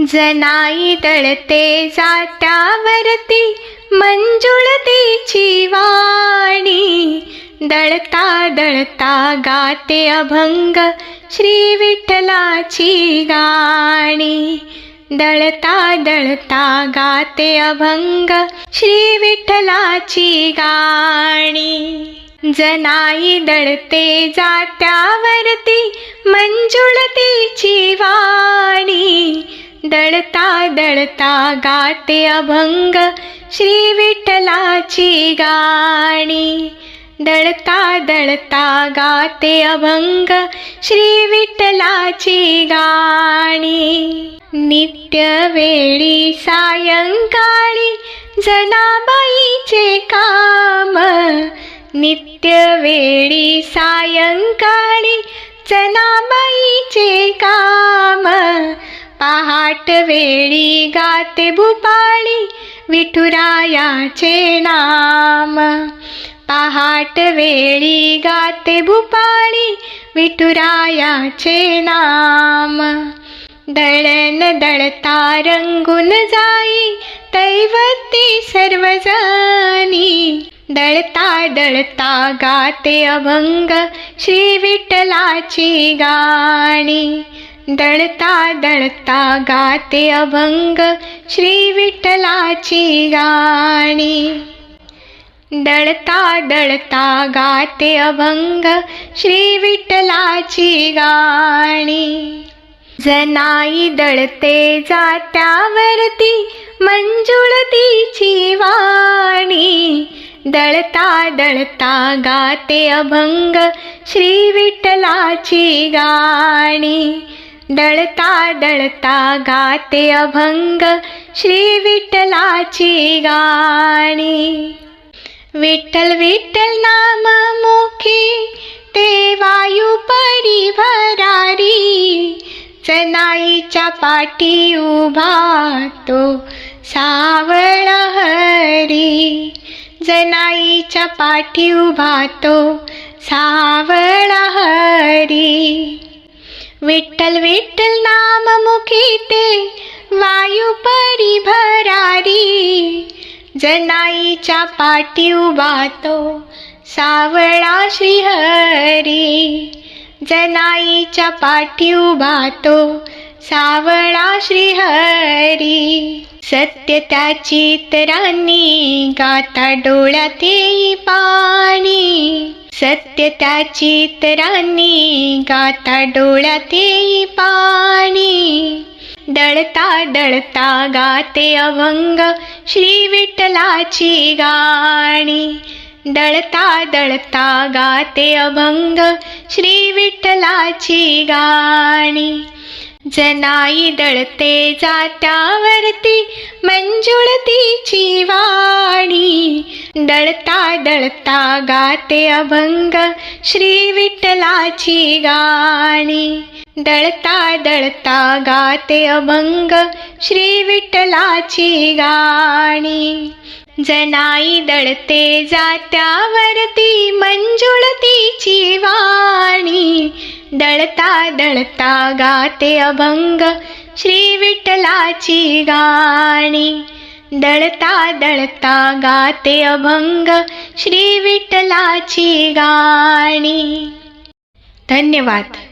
जनाई दळते जात्यावरती मंजुळतेची वाणी. दळता दळता गाते अभंग श्री विठ्ठलाची गाणी. दळता दळता गाते अभंग श्री विठ्ठलाची गाणी. जनाई दळते जात्यावरती मंजुळतेची वाणी. दळता दळता गाते अभंग श्री विठ्ठलाची गाणी. दळता दळता गाते अभंग श्री विठ्ठलाची गाणी. नित्य वेळी सायंकाळी जनाबाईचे काम. नित्य वेळी सायंकाळी जना पहाट वेळी गाते भूपाळी विठुरायाचे नाम. पहाट वेळी गाते भूपाळी विठुरायाचे नाम. दळण दळता रंगून जाई दैवती सर्वजणी. दळता दळता गाते अभंग श्री विठ्ठलाची गाणी. दळता दळता गाते अभंग श्री विठ्ठलाची गाणी. दळता दळता गाते अभंग श्री विठ्ठलाची गाणी. जनाई दळते जात्यावरती मंजुळतीची वाणी. दळता दळता गाते अभंग श्री विठ्ठलाची गाणी. दळता दळता गाते अभंग श्री विठ्ठलाची गाणी. विठ्ठल विठ्ठल नाम मुखी ते वायू परिभरारी. चनाईच्या पाठी उभा तो सावळ हरी. जनाईच्या पाठी उभा तो सावळ हरी. विठ्ठल विठ्ठल नाम मुखी ते वायू परिभरारी. जनाईच्या पाठी उभा तो सावळा श्रीहरी. जनाईच्या पाठी उभा तो सावळा श्रीहरी. सत्य त्याची तरांनी गाता डोळ्यात पाणी. सत्य त्याची तरांनी गाता डोळ्यात पाणी. दळता दळता गाते अभंग श्री विठ्ठलाची गाणी. दळता दळता गाते अभंग श्री विठ्ठलाची गाणी. जनाई दळते जात्यावरती मंजुळती वाणी दळता दळता गाते अभंग श्री विठ्ठलाची गाणी. दळता दळता गाते अभंग श्री विठ्ठलाची गाणी. जनाई दळते जात्यावरती मंजुळतीची वाणी दळता दळता गाते अभंग श्री विठ्ठलाची गाणी. दळता दळता गाते अभंग श्री विठ्ठलाची गाणी. धन्यवाद.